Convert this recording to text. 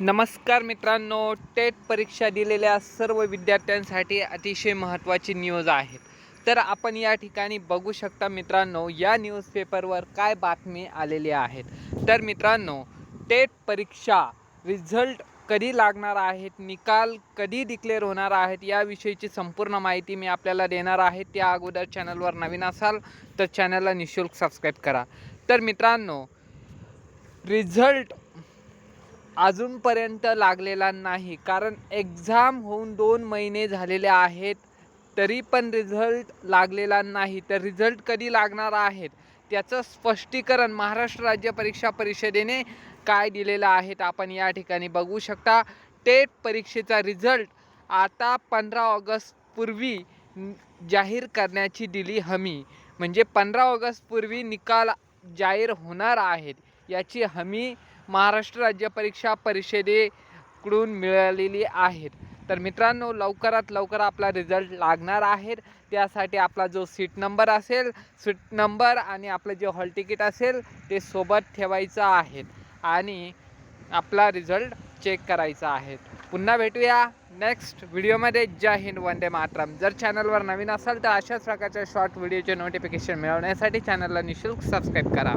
नमस्कार मित्रांनो टेट परीक्षा दिलेल्या सर्व विद्यार्थ्यांसाठी अतिशय महत्त्वाची न्यूज आहे तर आपण या ठिकाणी बघू शकता मित्रांनो या न्यूजपेपरवर काय बातमी आलेली आहेत. तर मित्रांनो टेट परीक्षा रिझल्ट कधी लागणार आहेत निकाल कधी डिक्लेअर होणार आहेत याविषयीची संपूर्ण माहिती मी आपल्याला देणार आहे. त्या अगोदर चॅनलवर नवीन असाल तर चॅनलला निशुल्क सबस्क्राईब करा. तर मित्रांनो रिझल्ट अजूनपर्यंत लागलेला नाही. कारण एक्झाम होऊन दोन महिने झालेले आहेत तरी पण रिझल्ट लागलेला नाही. तर रिझल्ट कधी लागणार आहेत? त्याचं स्पष्टीकरण महाराष्ट्र राज्य परीक्षा परिषदेने काय दिलेलं आहे आपण या ठिकाणी बघू शकता. टेट परीक्षेचा रिझल्ट आता पंधरा ऑगस्टपूर्वी जाहीर करण्याची दिली हमी. म्हणजे पंधरा ऑगस्टपूर्वी निकाल जाहीर होणार आहेत. याची हमी महाराष्ट्र राज्य परीक्षा परिषदेकडून मिळालेली आहेत. तर मित्रांनो लवकरात लवकर आपला रिझल्ट लागणार आहेत. त्यासाठी आपला जो सीट नंबर असेल सीट नंबर आणि आपलं जे हॉल तिकीट असेल ते सोबत ठेवायचं आहे. आणि आपला रिझल्ट चेक करायचा आहे. पुन्हा भेटूया नेक्स्ट व्हिडिओमध्ये जय हिंद वंदे मातरम. जर चॅनलवर नवीन असाल तर अशाच प्रकारच्या शॉर्ट व्हिडिओचे नोटिफिकेशन मिळवण्यासाठी चॅनलला निशुल्क सबस्क्राईब करा.